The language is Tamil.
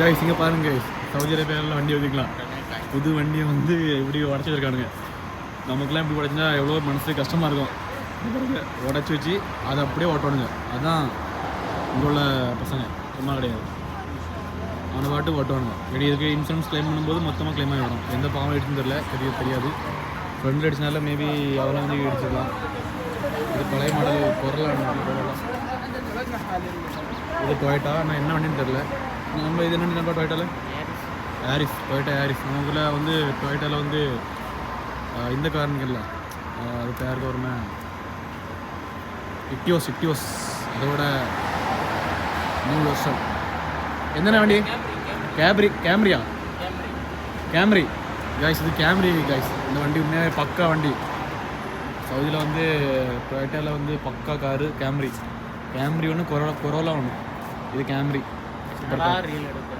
கைஸ் இங்கே பாருங்க guys. சவுதி அரேபியாவில் வண்டி வச்சுக்கலாம் புது வண்டியை வந்து இப்படி உடச்சி வச்சிருக்கானுங்க. நமக்குலாம் இப்படி உடச்சுனா எவ்வளோ மனசு கஷ்டமாக இருக்கும். உடச்சி வச்சு அதை அப்படியே ஓட்டணுங்க அதுதான் இங்கே உள்ள பசங்க. சும்மா கிடையாது. அவனை பாட்டு ஓட்டுவானுங்க. இப்படி இதுக்கு இன்சூரன்ஸ் கிளைம் பண்ணும்போது மொத்தமாக க்ளைம் ஆகி வரும். எந்த பாவம் எடுத்துன்னு தெரியல. தெரிய தெரியாது. ஃப்ரெண்டில் அடிச்சனால மேபி அதெல்லாம் வந்து அடிச்சிடலாம் இது பழைய மாடல் பொருளாக இது டொயட்டா நான் என்ன வண்டின்னு தெரில நம்ம இது என்ன நம்ம டொயட்டாவில் ஆரிஸ் டொயட்டா ஆரிஸ் நமக்குள்ள வந்து டொயட்டாவில் வந்து இந்த காரனுங்கள்ல அது பேருக்கு வருமே? இக்டியோஸ் இக்டியோஸ் அதோட நூறு வருஷம். என்னென்ன வண்டி? கேப்ரி கேம்ரியா கேம்ரி காய்ஸ் இது கேம்ரி காய்ஸ் இந்த வண்டி உண்மையாகவே பக்கா வண்டி. சவுதியில் வந்து டொயட்டாவில் வந்து பக்கா காரு கேம்ரி கேம்ரி ஒன்று கொரோலா கொரோலா ஒன்று இது கேம்ரி ரீல் எடுக்கிறேன்